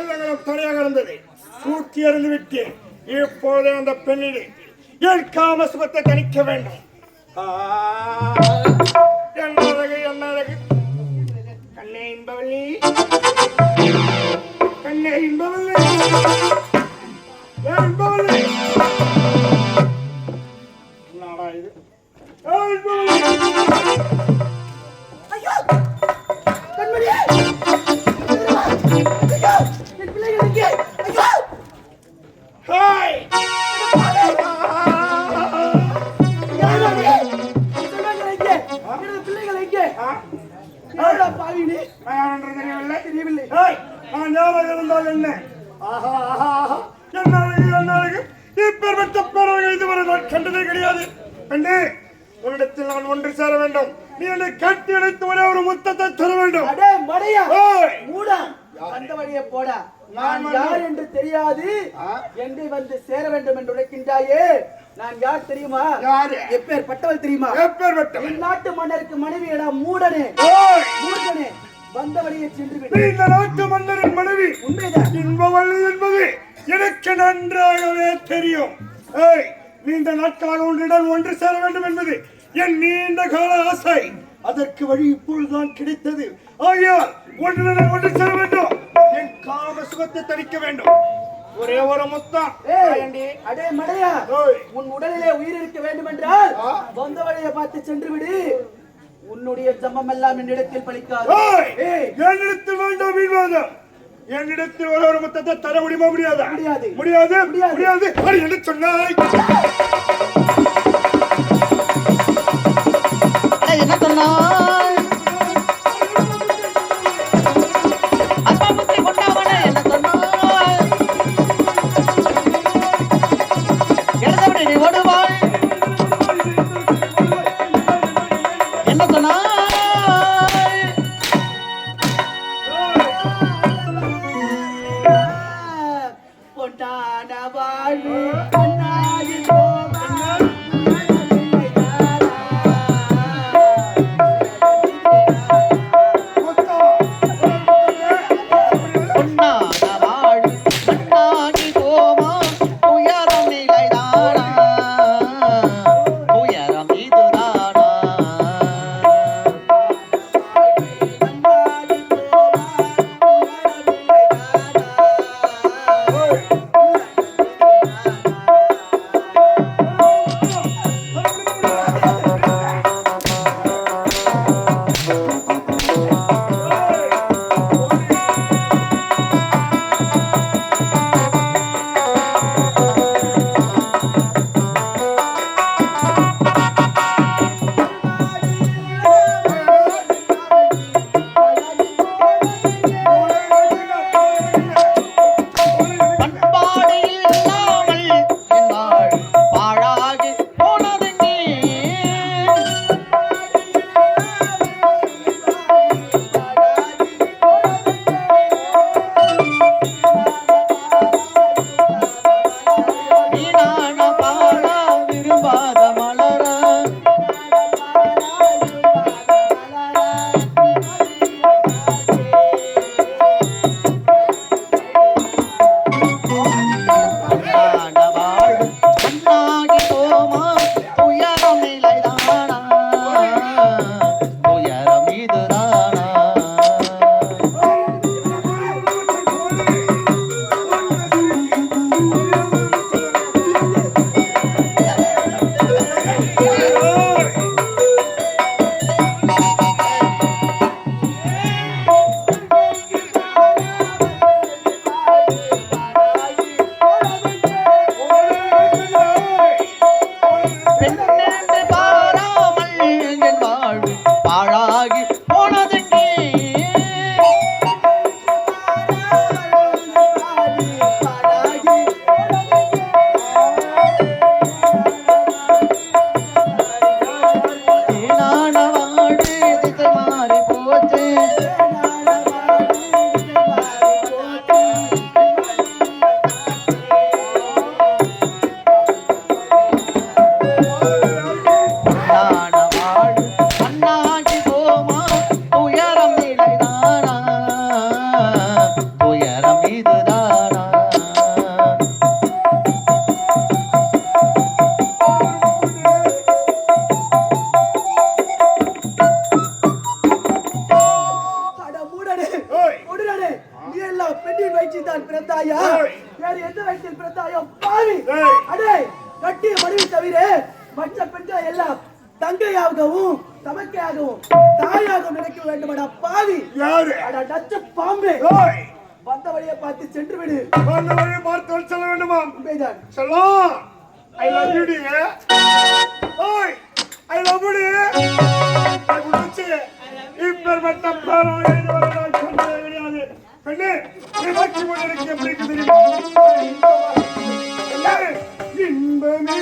செல்வங்களும் துணையாக இருந்தது. தூக்கி எறிந்து விட்டேன் இப்போது அந்த பெண்ணினை என் காம சுகத்தை தணிக்க வேண்டும். என்ன அழகு என்ன அழகு. கண்ணே இன்பவள்ளி கண்ணே இன்பவள்ளி இன்பவள்ளி எங்கே பாவி நீ? நான் ஒன்று தெரியவில்லை. தெரியவில்லை நான் யாராக இருந்தால் என்ன? ஆஹா ஆஹா ஆஹா. என்ன அழகு என்ன அழகு இதுவரை நான் கண்டதே கிடையாது. கண்டு உன்னிடத்தில் நான் ஒன்று சேர வேண்டும். நீ என்னை கட்டி அணைத்து ஒரே ஒரு முத்தத்தை தர வேண்டும். அடே மடையா. மூடா அந்த வழியே போடா. நான் யார் என்று தெரியாது. எங்கே வந்து சேர வேண்டும் என்று உரைக்கின்றாயே நான் யார் தெரியுமா? யாரு? எப்பேற்பட்டவள் தெரியுமா? எப்பேற்பட்டவன்? என் நாட்டு மன்னருக்கு மனைவியடா மூடனே மூடனே வந்த வழியே சென்று இந்த நாட்டு மன்னரின் மனைவி உண்மைதான். இன்பவள்ளி என்பது எனக்கு நன்றாகவே தெரியும். ஏய் நீண்ட நாட்களாக உன்னிடம் ஒன்று சேர வேண்டும் என்பது என் நீண்ட கால ஆசை. அதற்கு வழி இப்பொழுதுதான் கிடைத்தது. ஆகையால் ஒன்றுடன் ஒன்று சேர வேண்டும். என் காம சுகத்தை தணிக்க வேண்டும். ஒரே ஒரு முத்தம். அடே மடையா உன் உடலிலே உயிர் இருக்க வேண்டும் என்றால் ஆ. வந்த வழியை பார்த்து சென்று விடு உன்னுடைய ஜம்மம் எல்லாம் என்னிடத்தில் ஏய், என்னிடத்தில் வேண்டாம் வீண்வாதம் என்னிடத்தில் ஒரு ஒரு முத்தத்தை தர முடியுமா முடியாதா? முடியாது. முடியாது முடியாது. என்று சொன்னாய்? அட, என்ன சொன்னாய் தவிர மற்ற பெண்கள் எல்லாம் தங்கையாகவும் தமக்கையாகவும் தாயாகவும் நினைக்க வேண்டுமடா பாவி. யாரு? அட நச்ச பாம்பே. வந்த வழியை பார்த்து சென்று விடு. அந்த வழியை பார்த்து சொல்ல வேண்டுமாம் உண்மைதான். செல்லம். ஐ லவ் யூ ஓய் ஐ லவ் யூ டியர் குடிச்சு இப்பேற்பட்ட பேரம் எழுதி வர நான் சொன்னதே கிடையாது. பெண்ணே எப்படி தெரியுமா? இன்பமே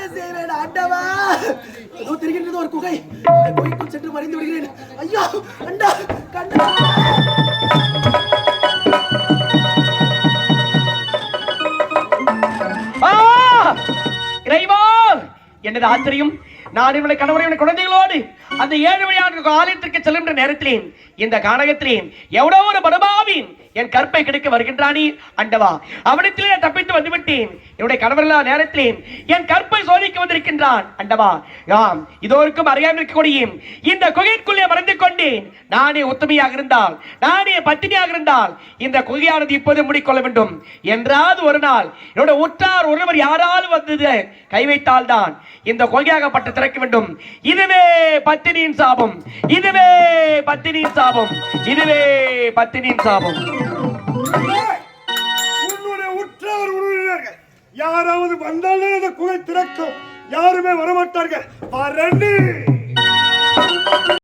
என்ன செய்வேன் ஆண்டவா? ஏதோ தெரிகின்றது ஒரு குகை. குகைக்குள் சென்று மறைந்து விடுகிறேன். ஐயோ அண்டா கண்டா ஆ! இறைவா என்னது ஆச்சரியம்? நான் இவளை கணவரை குழந்தைகளோடு அந்த ஏழு மணி வழியான ஆலயத்திற்கு செல்கின்ற நேரத்திலே இந்த காலகத்திலே எவ்வளோ ஒரு பரமாவின் என் கற்பை கிடைக்க வருகின்றானே அண்டவா. அவனிடத்திலே நான் தப்பித்து வந்துவிட்டேன். என்னுடைய கணவர்களா நேரத்திலே என் கற்பை சோதிக்க வந்திருக்கின்றான் அண்டவா. யாம் இதோருக்கும் அறியாமல் இருக்கக்கூடிய இந்த குகைக்குள்ளே மறந்து கொண்டேன். நானே உத்தமையாக இருந்தால் நானே பத்தினியாக இருந்தால் இந்த குகையானது இப்போது மூடிக்கொள்ள வேண்டும். என்றாவது ஒரு நாள் என்னோட உற்றார் ஒருவர் யாராவது வந்தது? கை வைத்தால் தான் இந்த கொகையாகப்பட்டு திறக்க வேண்டும். இதுவே பத்தினியின் சாபம். இதுவே பத்தினியின் சாபம். இதுவே பத்தினியின் சாபம். உன்னுடைய உற்றவர் உறவினர்கள் யாராவது வந்தாலே அந்த குகை திறக்கும். யாருமே வரமாட்டார்கள். வரண்டு